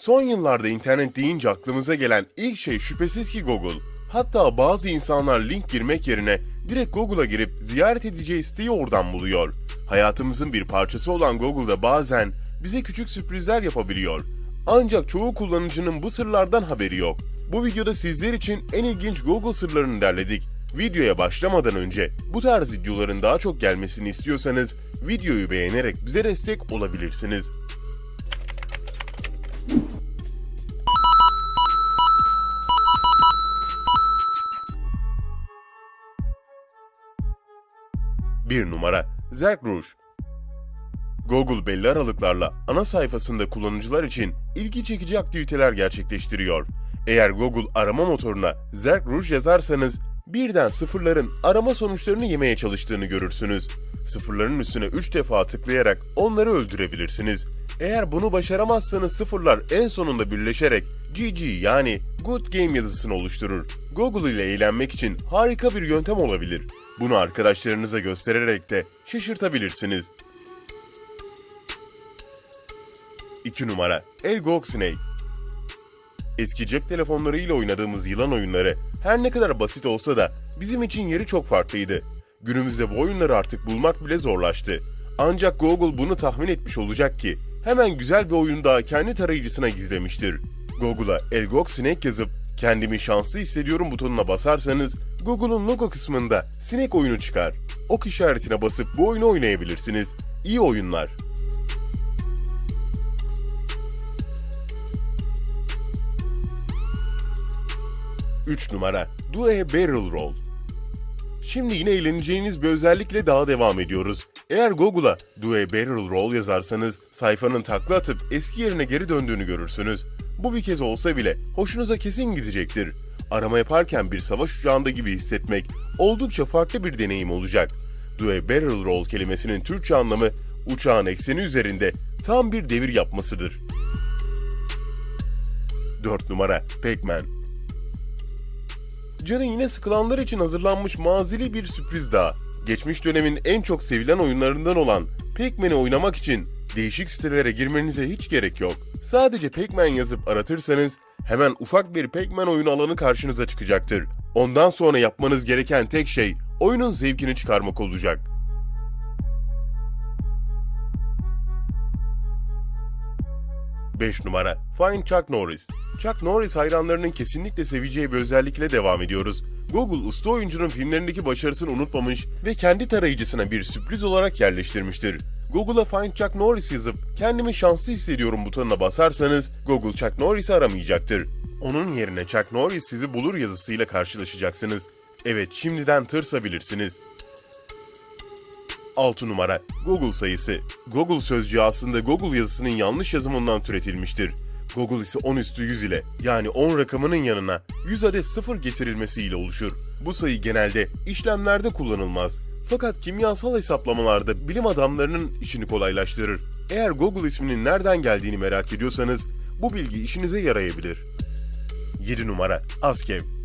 Son yıllarda internet deyince aklımıza gelen ilk şey şüphesiz ki Google. Hatta bazı insanlar link girmek yerine direkt Google'a girip ziyaret edeceği siteyi oradan buluyor. Hayatımızın bir parçası olan Google'da bazen bize küçük sürprizler yapabiliyor. Ancak çoğu kullanıcının bu sırlardan haberi yok. Bu videoda sizler için en ilginç Google sırlarını derledik. Videoya başlamadan önce bu tarz videoların daha çok gelmesini istiyorsanız videoyu beğenerek bize destek olabilirsiniz. Bir numara Zerk Rouge Google belli aralıklarla ana sayfasında kullanıcılar için ilgi çekici aktiviteler gerçekleştiriyor. Eğer Google arama motoruna Zerk Rouge yazarsanız birden sıfırların arama sonuçlarını yemeye çalıştığını görürsünüz. Sıfırların üstüne 3 defa tıklayarak onları öldürebilirsiniz. Eğer bunu başaramazsanız sıfırlar en sonunda birleşerek GG yani Good Game yazısını oluşturur. Google ile eğlenmek için harika bir yöntem olabilir. Bunu arkadaşlarınıza göstererek de şaşırtabilirsiniz. 2 numara Elgog Snake Eski cep telefonlarıyla oynadığımız yılan oyunları her ne kadar basit olsa da bizim için yeri çok farklıydı. Günümüzde bu oyunları artık bulmak bile zorlaştı. Ancak Google bunu tahmin etmiş olacak ki hemen güzel bir oyun daha kendi tarayıcısına gizlemiştir. Google'a Elgog Snake yazıp kendimi şanslı hissediyorum butonuna basarsanız Google'un logo kısmında sinek oyunu çıkar. Ok işaretine basıp bu oyunu oynayabilirsiniz. İyi oyunlar. 3 numara Do a Barrel Roll Şimdi yine eğleneceğiniz bir özellikle daha devam ediyoruz. Eğer Google'a Do a Barrel Roll yazarsanız sayfanın takla atıp eski yerine geri döndüğünü görürsünüz. Bu bir kez olsa bile hoşunuza kesin gidecektir. Arama yaparken bir savaş uçağında gibi hissetmek oldukça farklı bir deneyim olacak. A Barrel Roll kelimesinin Türkçe anlamı uçağın ekseni üzerinde tam bir devir yapmasıdır. 4 numara Pac-Man Canı yine sıkılanlar için hazırlanmış mazili bir sürpriz daha. Geçmiş dönemin en çok sevilen oyunlarından olan Pac-Man'i oynamak için değişik sitelere girmenize hiç gerek yok. Sadece Pac-Man yazıp aratırsanız hemen ufak bir Pac-Man oyunu alanı karşınıza çıkacaktır. Ondan sonra yapmanız gereken tek şey oyunun zevkini çıkarmak olacak. Beş numara Find Chuck Norris Chuck Norris hayranlarının kesinlikle seveceği bir özellikle devam ediyoruz. Google usta oyuncunun filmlerindeki başarısını unutmamış ve kendi tarayıcısına bir sürpriz olarak yerleştirmiştir. Google'a Find Chuck Norris yazıp kendimi şanslı hissediyorum butonuna basarsanız Google Chuck Norris'i aramayacaktır. Onun yerine Chuck Norris sizi bulur yazısıyla karşılaşacaksınız. Evet şimdiden tırsabilirsiniz. 6 numara Google sayısı. Google sözcüğü aslında Google yazısının yanlış yazımından türetilmiştir. Google ise 10 üstü 100 ile yani 10 rakamının yanına 100 adet sıfır getirilmesiyle oluşur. Bu sayı genelde işlemlerde kullanılmaz. Fakat kimyasal hesaplamalarda bilim adamlarının işini kolaylaştırır. Eğer Google isminin nereden geldiğini merak ediyorsanız bu bilgi işinize yarayabilir. 7 numara Askew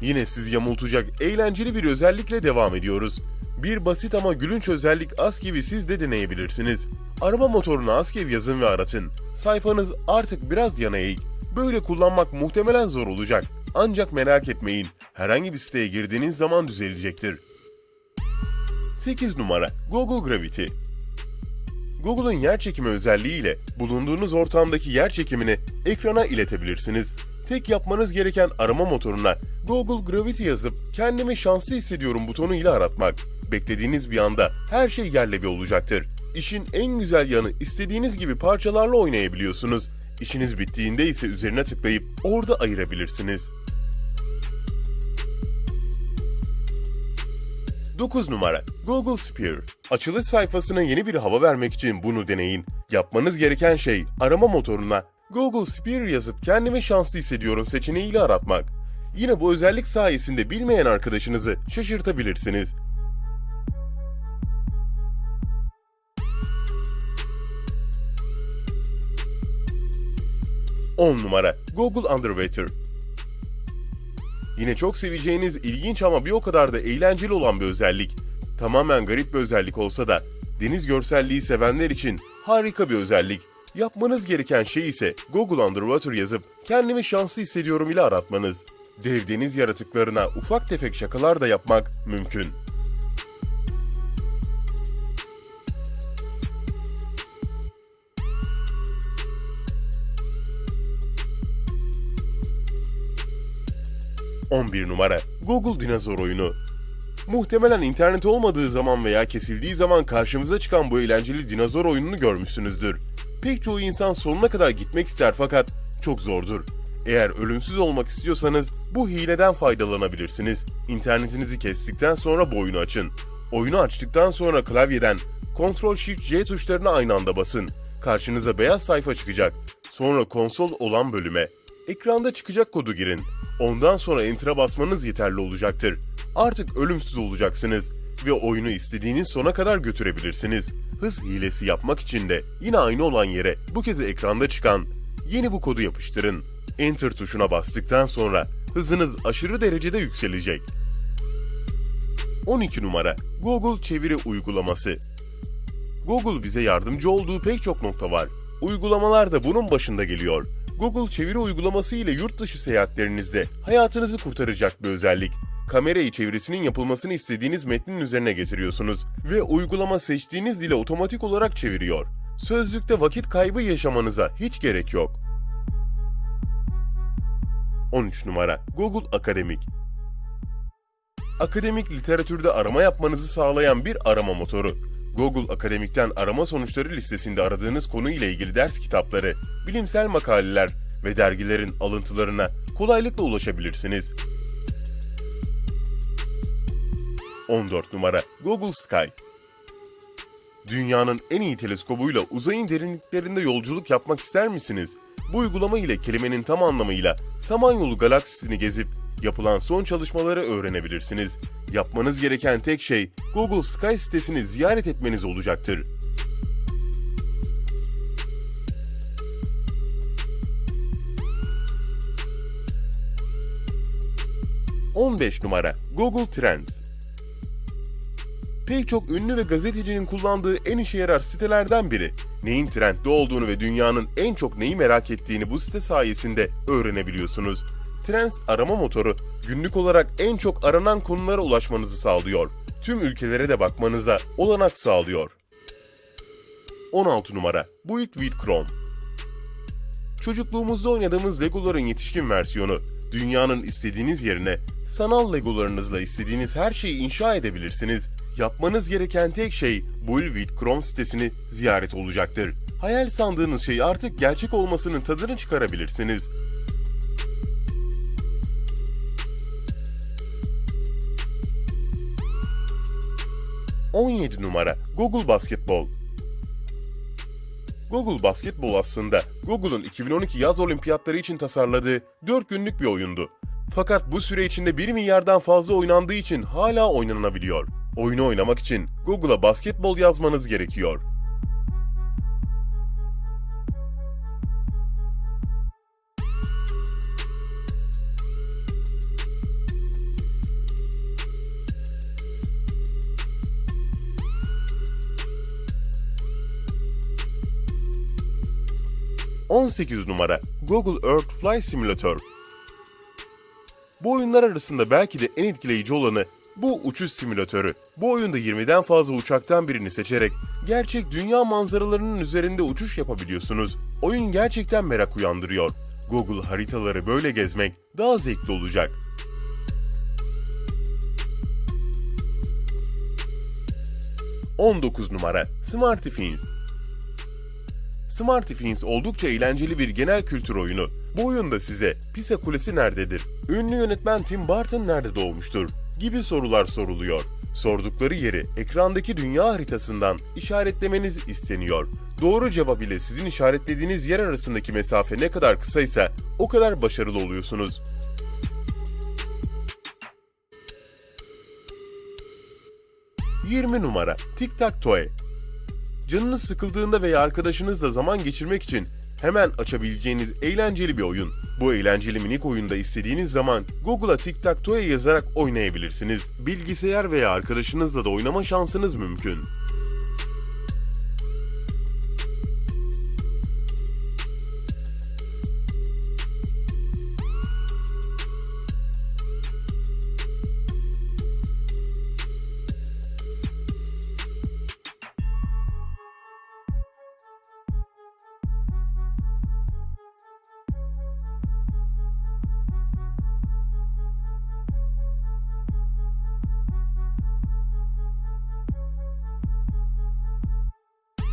Yine sizi yamultacak eğlenceli bir özellikle devam ediyoruz. Bir basit ama gülünç özellik Askew'i siz de deneyebilirsiniz. Arama motoruna Askew yazın ve aratın. Sayfanız artık biraz yana eğik. Böyle kullanmak muhtemelen zor olacak. Ancak merak etmeyin, herhangi bir siteye girdiğiniz zaman düzelecektir. 8 numara Google Gravity Google'ın yer çekimi özelliğiyle bulunduğunuz ortamdaki yer çekimini ekrana iletebilirsiniz. Tek yapmanız gereken arama motoruna Google Gravity yazıp kendimi şanslı hissediyorum butonu ile aratmak. Beklediğiniz bir anda her şey yerle bir olacaktır. İşin en güzel yanı istediğiniz gibi parçalarla oynayabiliyorsunuz. İşiniz bittiğinde ise üzerine tıklayıp orada ayırabilirsiniz. 9 numara Google Spear. Açılış sayfasına yeni bir hava vermek için bunu deneyin. Yapmanız gereken şey arama motoruna Google Spear yazıp kendimi şanslı hissediyorum seçeneğiyle aratmak. Yine bu özellik sayesinde bilmeyen arkadaşınızı şaşırtabilirsiniz. 10 numara Google Underwater Yine çok seveceğiniz ilginç ama bir o kadar da eğlenceli olan bir özellik. Tamamen garip bir özellik olsa da deniz görselliği sevenler için harika bir özellik. Yapmanız gereken şey ise Google Underwater yazıp kendimi şanslı hissediyorum ile aratmanız. Dev deniz yaratıklarına ufak tefek şakalar da yapmak mümkün. ...11 numara Google Dinozor oyunu. Muhtemelen internet olmadığı zaman veya kesildiği zaman karşımıza çıkan bu eğlenceli dinozor oyununu görmüşsünüzdür. Pek çoğu insan sonuna kadar gitmek ister fakat çok zordur. Eğer ölümsüz olmak istiyorsanız bu hileden faydalanabilirsiniz. İnternetinizi kestikten sonra bu oyunu açın. Oyunu açtıktan sonra klavyeden Ctrl Shift J tuşlarına aynı anda basın. Karşınıza beyaz sayfa çıkacak. Sonra konsol olan bölüme ekranda çıkacak kodu girin. Ondan sonra Enter'a basmanız yeterli olacaktır. Artık ölümsüz olacaksınız ve oyunu istediğiniz sona kadar götürebilirsiniz. Hız hilesi yapmak için de yine aynı olan yere bu kez ekranda çıkan yeni bu kodu yapıştırın. Enter tuşuna bastıktan sonra hızınız aşırı derecede yükselecek. 12 numara Google çeviri uygulaması. Google bize yardımcı olduğu pek çok nokta var. Uygulamalar da bunun başında geliyor. Google çeviri uygulaması ile yurt dışı seyahatlerinizde hayatınızı kurtaracak bir özellik. Kamerayı çevirisinin yapılmasını istediğiniz metnin üzerine getiriyorsunuz ve uygulama seçtiğiniz dile otomatik olarak çeviriyor. Sözlükte vakit kaybı yaşamanıza hiç gerek yok. 13 numara Google Akademik Akademik literatürde arama yapmanızı sağlayan bir arama motoru. Google Akademik'ten arama sonuçları listesinde aradığınız konu ile ilgili ders kitapları, bilimsel makaleler ve dergilerin alıntılarına kolaylıkla ulaşabilirsiniz. 14 numara Google Sky Dünyanın en iyi teleskobuyla uzayın derinliklerinde yolculuk yapmak ister misiniz? Bu uygulama ile kelimenin tam anlamıyla Samanyolu galaksisini gezip yapılan son çalışmaları öğrenebilirsiniz. Yapmanız gereken tek şey Google Sky sitesini ziyaret etmeniz olacaktır. ...15 numara Google Trends Pek çok ünlü ve gazetecinin kullandığı en işe yarar sitelerden biri. Neyin trendde olduğunu ve dünyanın en çok neyi merak ettiğini bu site sayesinde öğrenebiliyorsunuz. Trends arama motoru günlük olarak en çok aranan konulara ulaşmanızı sağlıyor. Tüm ülkelere de bakmanıza olanak sağlıyor. 16 numara Build with Chrome Çocukluğumuzda oynadığımız Legoların yetişkin versiyonu. Dünyanın istediğiniz yerine sanal Legolarınızla istediğiniz her şeyi inşa edebilirsiniz. Yapmanız gereken tek şey Build with Chrome sitesini ziyaret olacaktır. Hayal sandığınız şey artık gerçek olmasının tadını çıkarabilirsiniz. 17 numara Google Basketbol Google Basketbol aslında Google'un 2012 yaz olimpiyatları için tasarladığı 4 günlük bir oyundu. Fakat bu süre içinde 1 milyardan fazla oynandığı için hala oynanabiliyor. Oyunu oynamak için Google'a basketbol yazmanız gerekiyor. ...18 numara Google Earth Fly Simulator. Bu oyunlar arasında belki de en etkileyici olanı bu uçuş simülatörü. Bu oyunda 20'den fazla uçaktan birini seçerek gerçek dünya manzaralarının üzerinde uçuş yapabiliyorsunuz. Oyun gerçekten merak uyandırıyor. Google haritaları böyle gezmek daha zevkli olacak. ...19 numara Smartifins Smartifins oldukça eğlenceli bir genel kültür oyunu. Bu oyunda size Pisa Kulesi nerededir? Ünlü yönetmen Tim Burton nerede doğmuştur? Gibi sorular soruluyor. Sordukları yeri ekrandaki dünya haritasından işaretlemeniz isteniyor. Doğru cevap ile sizin işaretlediğiniz yer arasındaki mesafe ne kadar kısaysa o kadar başarılı oluyorsunuz. ...20 numara Tic Tac Canınız sıkıldığında veya arkadaşınızla zaman geçirmek için hemen açabileceğiniz eğlenceli bir oyun. Bu eğlenceli minik oyunda istediğiniz zaman Google'a Tic Tac Toe yazarak oynayabilirsiniz. Bilgisayar veya arkadaşınızla da oynama şansınız mümkün.